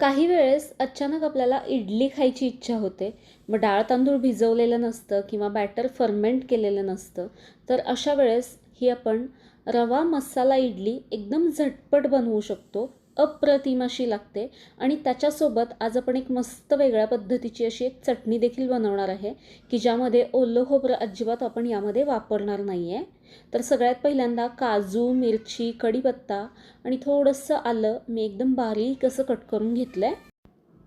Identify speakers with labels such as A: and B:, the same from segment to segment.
A: काही वेळेस अचानक आपल्याला इडली खायची इच्छा होते. मग डाळ तांदूळ भिजवलेलं नसतं किंवा बॅटर फर्मेंट केलेलं नसतं. तर अशा वेळेस ही आपण रवा मसाला इडली एकदम झटपट बनवू शकतो. अप्रतिम अशी लागते. आणि त्याच्यासोबत आज आपण एक मस्त वेगळ्या पद्धतीची अशी एक चटणी देखील बनवणार आहे की ज्यामध्ये ओलं खोबरं अजिबात आपण यामध्ये वापरणार नाही आहे तर सगळ्यात पहिल्यांदा काजू मिरची कढीपत्ता आणि थोडंसं आलं मी एकदम बारीक असं कट करून घेतलं आहे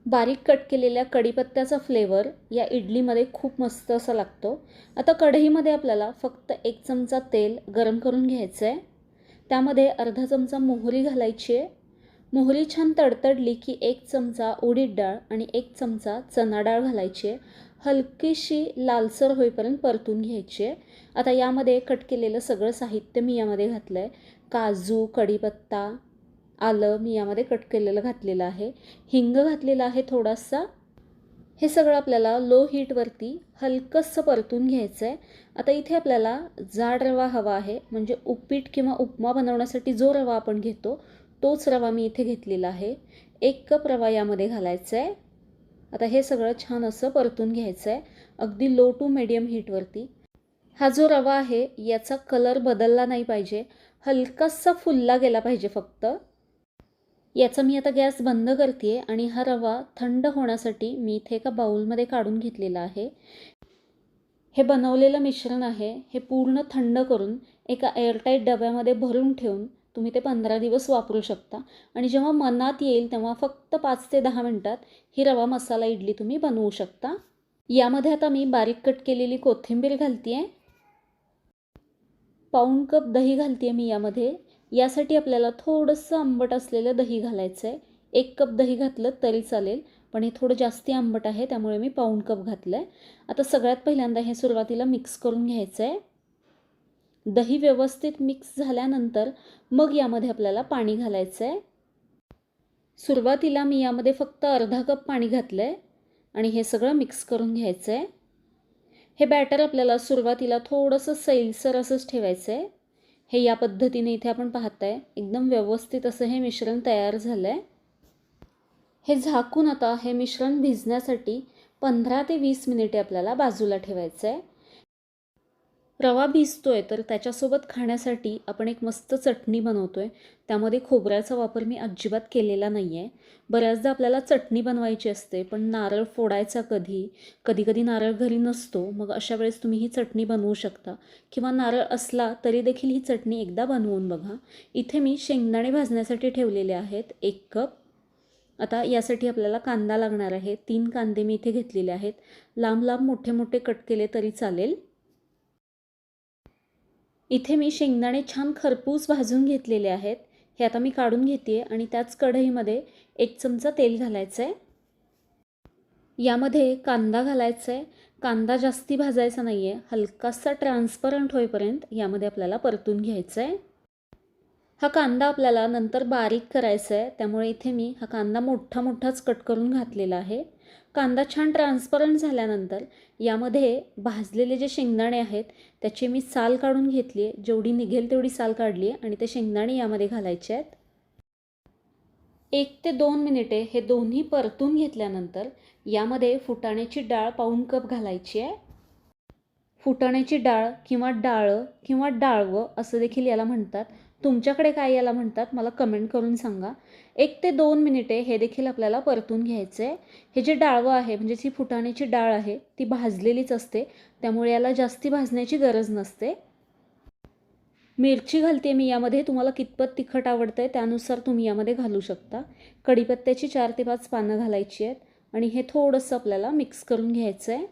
A: बारीक कट केलेल्या कढीपत्त्याचा फ्लेवर या इडलीमध्ये खूप मस्त असा लागतो. आता कढईमध्ये आपल्याला फक्त एक चमचा तेल गरम करून घ्यायचं आहे त्यामध्ये अर्धा चमचा मोहरी घालायची आहे. मोहरी छान तडतडली की एक चमचा उडीद डाळ आणि एक चमचा चना डाळ घालायची. आहे हलकीशी लालसर होईपर्यंत परतून घ्यायची. आहे आता यामध्ये कट केलेलं सगळं साहित्य मी यामध्ये घातलं आहे काजू कढीपत्ता आलं मी यामध्ये कट केलेलं घातलेलं आहे. हिंग घातलेला आहे थोडासा. हे सगळं आपल्याला लो हीटवरती हलकंसं परतून घ्यायचं आहे आता इथे आपल्याला जाड रवा हवा आहे. म्हणजे उपीट किंवा उपमा बनवण्यासाठी जो रवा आपण घेतो तोच रवा मी इथे घेतलेला आहे. एक कप रवा यामध्ये घालायचा आहे आता हे सगळं छान असं परतून घ्यायचं आहे अगदी लो टू मिडियम हीटवरती हा जो रवा आहे याचा कलर बदलला नाही पाहिजे. हलकासा फुलला गेला पाहिजे फक्त. याचा मी आता गॅस बंद करते आणि हा रवा थंड होण्यासाठी मी इथे एका बाऊलमध्ये काढून घेतलेला आहे. हे बनवलेलं मिश्रण आहे हे पूर्ण थंड करून एका एअरटाईट डब्यामध्ये भरून ठेवून तुम्ही ते पंधरा दिवस वापरू शकता. आणि जेव्हा मनात येईल तेव्हा फक्त पाच ते दहा मिनटात ही रवा मसाला इडली तुम्ही बनवू शकता. यामध्ये आता मी बारीक कट केलेली कोथिंबीर घालते आहे पाऊण कप दही घालते आहे मी यामध्ये. यासाठी आपल्याला थोडंसं आंबट असलेलं दही घालायचं आहे एक कप दही घातलं तरी चालेल पण हे थोडं जास्ती आंबट आहे त्यामुळे मी पाऊण कप घातलं आहे आता सगळ्यात पहिल्यांदा हे सुरुवातीला मिक्स करून घ्यायचं आहे दही व्यवस्थित मिक्स झाल्यानंतर मग यामध्ये आपल्याला पाणी घालायचं आहे सुरुवातीला मी यामध्ये फक्त अर्धा कप पाणी घातलं आहे आणि हे सगळं मिक्स करून घ्यायचं आहे हे बॅटर आपल्याला सुरुवातीला थोडंसं सैलसर असंच ठेवायचं आहे हे या पद्धतीने इथे आपण पाहताय. एकदम व्यवस्थित असं हे मिश्रण तयार झालं आहे हे झाकून आता हे मिश्रण भिजण्यासाठी पंधरा ते वीस मिनिटे आपल्याला बाजूला ठेवायचं आहे रवा भिजतोय तर त्याच्यासोबत खाण्यासाठी आपण एक मस्त चटणी बनवतो आहे त्यामध्ये खोबऱ्याचा वापर मी अजिबात केलेला नाही आहे बऱ्याचदा आपल्याला चटणी बनवायची असते पण नारळ फोडायचा कधी कधी कधी नारळ घरी नसतो मग अशा वेळेस तुम्ही ही चटणी बनवू शकता. किंवा नारळ असला तरी देखील ही चटणी एकदा बनवून बघा. इथे मी शेंगदाणे भाजण्यासाठी ठेवलेले आहेत एक कप. आता यासाठी आपल्याला कांदा लागणार आहे. तीन कांदे मी इथे घेतलेले आहेत. लांब लांब मोठे मोठे कट केले तरी चालेल. इथे मी शेंगदाणे छान खरपूस भाजून घेतलेले आहेत. हे आता मी काढून घेते आहे आणि त्याच कढईमध्ये एक चमचा तेल घालायचं आहे यामध्ये कांदा घालायचा आहे कांदा जास्ती भाजायचा नाही आहे हलकासा ट्रान्सपरंट होईपर्यंत यामध्ये आपल्याला परतून घ्यायचं आहे हा कांदा आपल्याला नंतर बारीक करायचा आहे. त्यामुळे इथे मी हा कांदा मोठा मोठाच कट करून घातलेला आहे. कांदा छान ट्रान्सपरंट झाल्यानंतर यामध्ये भाजलेले जे शेंगदाणे आहेत त्याची मी साल काढून घेतली आहे. जेवढी निघेल तेवढी साल काढली आहे आणि ते शेंगदाणे यामध्ये घालायचे आहेत. एक ते दोन मिनिटे हे दोन्ही परतून घेतल्यानंतर यामध्ये फुटाण्याची डाळ पाऊण कप घालायची आहे. फुटाण्याची डाळ किंवा डाळं किंवा डाळवं असं देखील याला म्हणतात. तुमच्याकडे काय याला म्हणतात मला कमेंट करून सांगा. एक ते दोन मिनिटे हे देखील आपल्याला परतून घ्यायचं आहे हे जे डाळवं आहे म्हणजे जी फुटाण्याची डाळ आहे ती भाजलेलीच असते. त्यामुळे याला जास्ती भाजण्याची गरज नसते. मिरची घालते मी यामध्ये तुम्हाला कितपत तिखट आवडतं आहे त्यानुसार तुम्ही यामध्ये घालू शकता. कढीपत्त्याची चार ते पाच पानं घालायची आहेत आणि हे थोडंसं आपल्याला मिक्स करून घ्यायचं आहे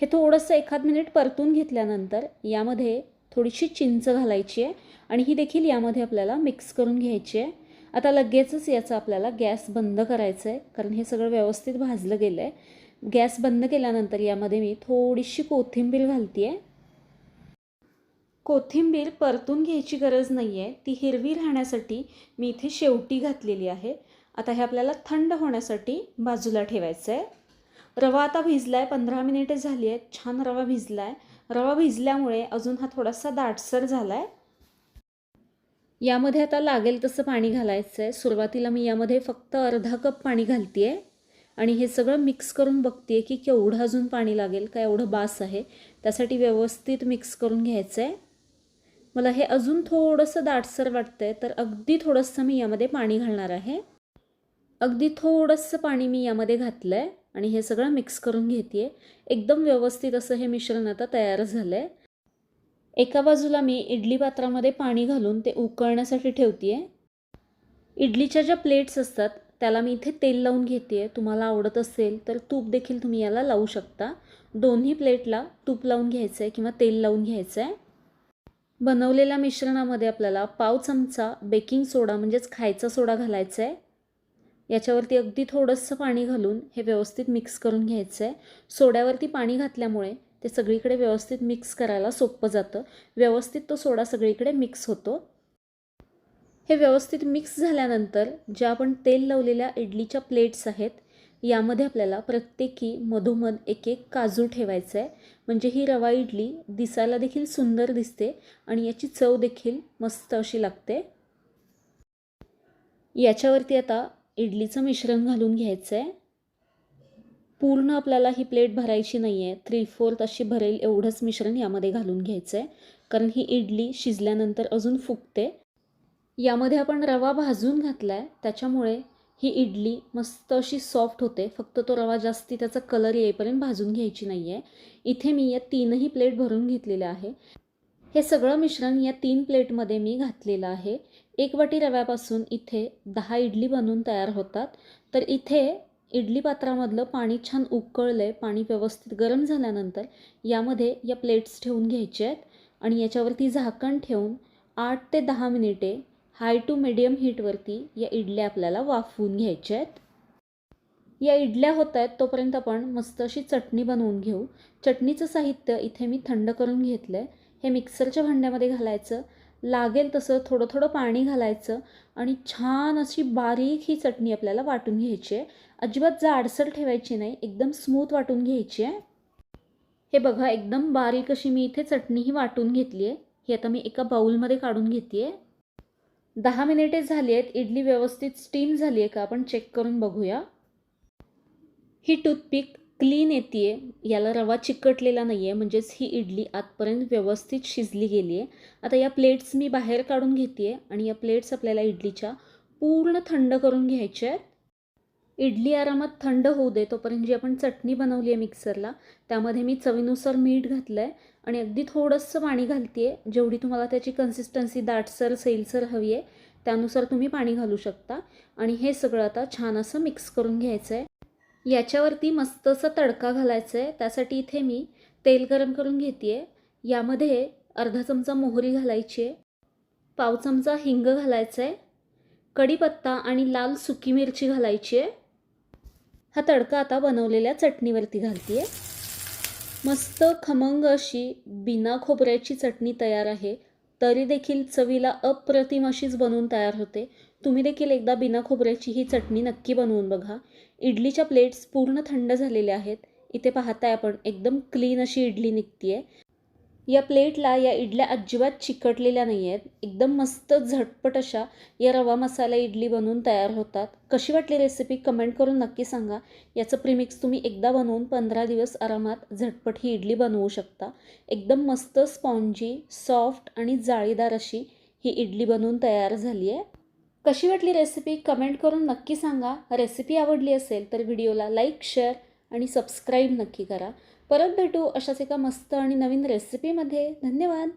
A: हे थोडंसं एखाद मिनिट परतून घेतल्यानंतर यामध्ये थोडीशी चिंच घालायची आहे आणि ही देखील यामध्ये आपल्याला मिक्स करून घ्यायची आहे. आता लगेचच याचा आपल्याला गॅस बंद करायचं आहे कारण हे सगळं व्यवस्थित भाजलं गेलं आहे गॅस बंद केल्यानंतर यामध्ये मी थोडीशी कोथिंबीर घालते आहे कोथिंबीर परतून घ्यायची गरज नाही आहे ती हिरवी राहण्यासाठी मी इथे शेवटी घातलेली आहे. आता हे आपल्याला थंड होण्यासाठी बाजूला ठेवायचं आहे रवा आता भिजला आहे पंधरा मिनिटे झाली आहेत. छान रवा भिजला आहे रवा भिजल्यामुळे अजून हा थोडासा दाटसर झाला आहे यामध्ये आता लागेल तसं पाणी घालायचं आहे सुरुवातीला मी यामध्ये फक्त अर्धा कप पाणी घालते आहे आणि हे सगळं मिक्स करून बघते आहे की केवढं अजून पाणी लागेल का एवढं बास आहे. त्यासाठी व्यवस्थित मिक्स करून घ्यायचं आहे मला हे अजून थोडंसं दाटसर वाटतं आहे तर अगदी थोडंसं मी यामध्ये पाणी घालणार आहे. अगदी थोडंसं पाणी मी यामध्ये घातलं आहे आणि हे सगळं मिक्स करून घेते एकदम व्यवस्थित असं हे मिश्रण आता तयार झालं आहे एका बाजूला मी इडली पात्रामध्ये पाणी घालून ते उकळण्यासाठी ठेवते आहे इडलीच्या ज्या प्लेट्स असतात त्याला मी इथे तेल लावून घेते आहे तुम्हाला आवडत असेल तर तूप देखील तुम्ही याला लावू शकता. दोन्ही प्लेटला तूप लावून घ्यायचं आहे किंवा तेल लावून घ्यायचं आहे बनवलेल्या मिश्रणामध्ये आपल्याला पाव चमचा बेकिंग सोडा म्हणजेच खायचा सोडा घालायचा आहे याच्यावरती अगदी थोडंसं पाणी घालून हे व्यवस्थित मिक्स करून घ्यायचं आहे सोड्यावरती पाणी घातल्यामुळे ते सगळीकडे व्यवस्थित मिक्स करायला सोपं जातं. व्यवस्थित तो सोडा सगळीकडे मिक्स होतो. हे व्यवस्थित मिक्स झाल्यानंतर ज्या आपण तेल लावलेल्या इडलीच्या प्लेट्स आहेत यामध्ये आपल्याला प्रत्येकी मधोमध एक एक काजू ठेवायचं आहे म्हणजे ही रवा इडली दिसायला देखील सुंदर दिसते आणि याची चव देखील मस्त अशी लागते. याच्यावरती आता इडलीचं मिश्रण घालून घ्यायचं आहे पूर्ण आपल्याला ही प्लेट भरायची नाही आहे थ्री फोर्थ अशी भरेल एवढंच मिश्रण यामध्ये घालून घ्यायचं आहे कारण ही इडली शिजल्यानंतर अजून फुगते. यामध्ये आपण रवा भाजून घातला आहे त्याच्यामुळे ही इडली मस्त अशी सॉफ्ट होते. फक्त तो रवा जास्ती त्याचा कलर येईपर्यंत भाजून घ्यायची नाही आहे इथे मी या तीनही प्लेट भरून घेतलेल्या आहे. हे सगळं मिश्रण या तीन प्लेटमध्ये मी घातलेलं आहे. एक वाटी रव्यापासून इथे दहा इडली बनवून तयार होतात. तर इथे इडली पात्रामधलं पाणी छान उकळलं आहे पाणी व्यवस्थित गरम झाल्यानंतर यामध्ये या प्लेट्स ठेवून घ्यायचे आहेत आणि याच्यावरती झाकण ठेवून आठ ते दहा मिनिटे हाय टू मिडियम हीटवरती या इडल्या आपल्याला वाफवून घ्यायच्या आहेत. या इडल्या होत आहेत तोपर्यंत आपण मस्त अशी चटणी बनवून घेऊ. चटणीचं साहित्य इथे मी थंड करून घेतलं आहे हे मिक्सरच्या भांड्यामध्ये घालायचं. लागेल तसं थोडं थोडं पाणी घालायचं आणि छान अशी बारीक ही चटणी आपल्याला वाटून घ्यायची आहे. अजिबात जाडसर ठेवायची नाही एकदम स्मूथ वाटून घ्यायची आहे. हे बघा एकदम बारीक अशी मी इथे चटणी ही वाटून घेतली आहे. ही आता मी एका बाऊलमध्ये काढून घेते आहे. दहा मिनिटे झाली आहेत. इडली व्यवस्थित स्टीम झाली आहे का आपण चेक करून बघूया. ही टूथपिक क्लीन येते आहे याला रवा चिकटलेला नाही आहे म्हणजेच ही इडली आतपर्यंत व्यवस्थित शिजली गेली आहे आता या प्लेट्स मी बाहेर काढून घेते आहे आणि या प्लेट्स आपल्याला इडलीच्या पूर्ण थंड करून घ्यायच्या आहेत. इडली आरामात थंड होऊ दे तोपर्यंत जी आपण चटणी बनवली आहे मिक्सरला त्यामध्ये मी चवीनुसार मीठ घातलं आहे आणि अगदी थोडंसं पाणी घालते आहे जेवढी तुम्हाला त्याची कन्सिस्टन्सी दाटसर सैलसर हवी आहे त्यानुसार तुम्ही पाणी घालू शकता. आणि हे सगळं आता छान असं मिक्स करून घ्यायचं आहे याच्यावरती मस्त असा तडका घालायचा आहे त्यासाठी इथे मी तेल गरम करून घेते आहे यामध्ये अर्धा चमचा मोहरी घालायची आहे. पाव चमचा हिंग घालायचा आहे कढीपत्ता आणि लाल सुकी मिरची घालायची आहे. हा तडका आता बनवलेल्या चटणीवरती घालते आहे मस्त खमंग अशी बिना खोबऱ्याची चटणी तयार आहे. तरी देखील चवीला अप्रतिम अशीच बनवून तयार होते. तुम्ही देखील एकदा बिना खोबऱ्याची ही चटणी नक्की बनवून बघा. इडलीच्या प्लेट्स पूर्ण थंड झालेल्या आहेत. इथे पाहताय आपण एकदम क्लीन अशी इडली निघती आहे या प्लेटला या इडल्या अजिबात चिकटलेल्या नाही आहेत एकदम मस्त झटपट अशा या रवा मसाला इडली बनवून तयार होतात. कशी वाटली रेसिपी कमेंट करून नक्की सांगा. याचं प्रिमिक्स तुम्ही एकदा बनवून पंधरा दिवस आरामात झटपट ही इडली बनवू शकता. एकदम मस्त स्पॉन्जी सॉफ्ट आणि जाळीदार अशी ही इडली बनवून तयार झाली आहे कशी वाटली रेसिपी कमेंट करून नक्की सांगा. रेसिपी आवडली असेल तर व्हिडिओला लाईक शेअर आणि सबस्क्राईब नक्की करा. परत भेटू अशाच एका मस्त आणि नवीन रेसिपीमध्ये धन्यवाद.